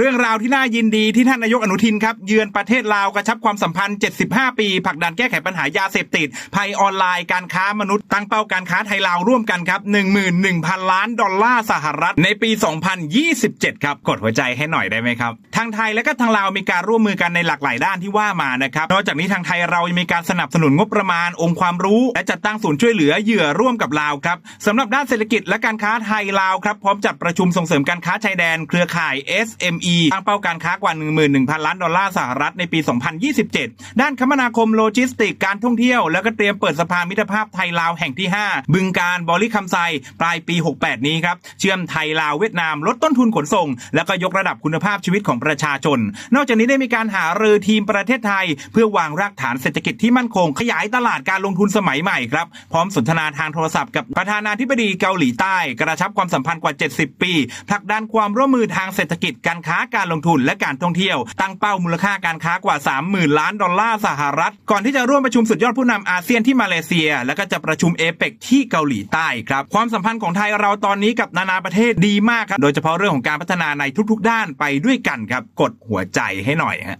เรื่องราวที่น่ายินดีที่ท่านนายกอนุทินครับ เยือนประเทศลาวกระชับความสัมพันธ์ 75 ปีผลักดันแก้ไขปัญหายาเสพติด ภัยออนไลน์การค้ามนุษย์ ตั้งเป้าการค้าไทยลาวร่วมกันครับ 11,000 ล้านดอลลาร์สหรัฐ ในปี 2027 ครับ กดหัวใจให้หน่อยได้ไหมครับ ทางไทยและก็ทางลาวมีการร่วมมือกันในหลากหลายด้านที่ว่ามานะครับนอกจากนี้ทางไทยเรายังมีการสนับสนุนงบประมาณองค์ความรู้ และจัดตั้งศูนย์ช่วยเหลือเหยื่อร่วมกับลาวครับสำหรับด้านเศรษฐกิจและการค้าไทยลาวครับพร้อมจัดประชุมส่งเสริมการค้าชายแดน เครือข่าย SME ตั้งเป้าการค้ากว่า 11,000 ล้านดอลลาร์สหรัฐในปี 2027 ด้านคมนาคมโลจิสติกการท่องเที่ยว แล้วก็เตรียมเปิดสะพานมิตรภาพไทยลาวแห่งที่ 5 บึงการบริคำไซปลายปี 68 นี้ครับ เชื่อมไทยลาวเวียดนาม ลดต้นทุนขนส่ง แล้วก็ยกระดับคุณภาพชีวิตของประชาชน นอกจากนี้ได้มีการหารือทีมประเทศไทย เพื่อวางรากฐานเศรษฐกิจที่มั่นคง ขยายตลาดการลงทุนสมัยใหม่ครับ พร้อมสนทนาทางโทรศัพท์กับประธานาธิบดีเกาหลีใต้ กระชับความสัมพันธ์กว่า 70 ปีผลักดันความร่วมมือทางเศรษฐกิจการค้าการลงทุนและการท่องเที่ยว ตั้งเป้ามูลค่าการค้ากว่า 30,000 ล้านดอลลาร์สหรัฐ ก่อนที่จะร่วมประชุมสุดยอดผู้นำอาเซียนที่มาเลเซีย แล้วก็จะประชุมเอเปกที่เกาหลีใต้ครับ ความสัมพันธ์ของไทยเราตอนนี้กับนานาประเทศดีมากครับ โดยเฉพาะเรื่องของการพัฒนาในทุกๆ ด้านไปด้วยกันครับ กดหัวใจให้หน่อยฮะ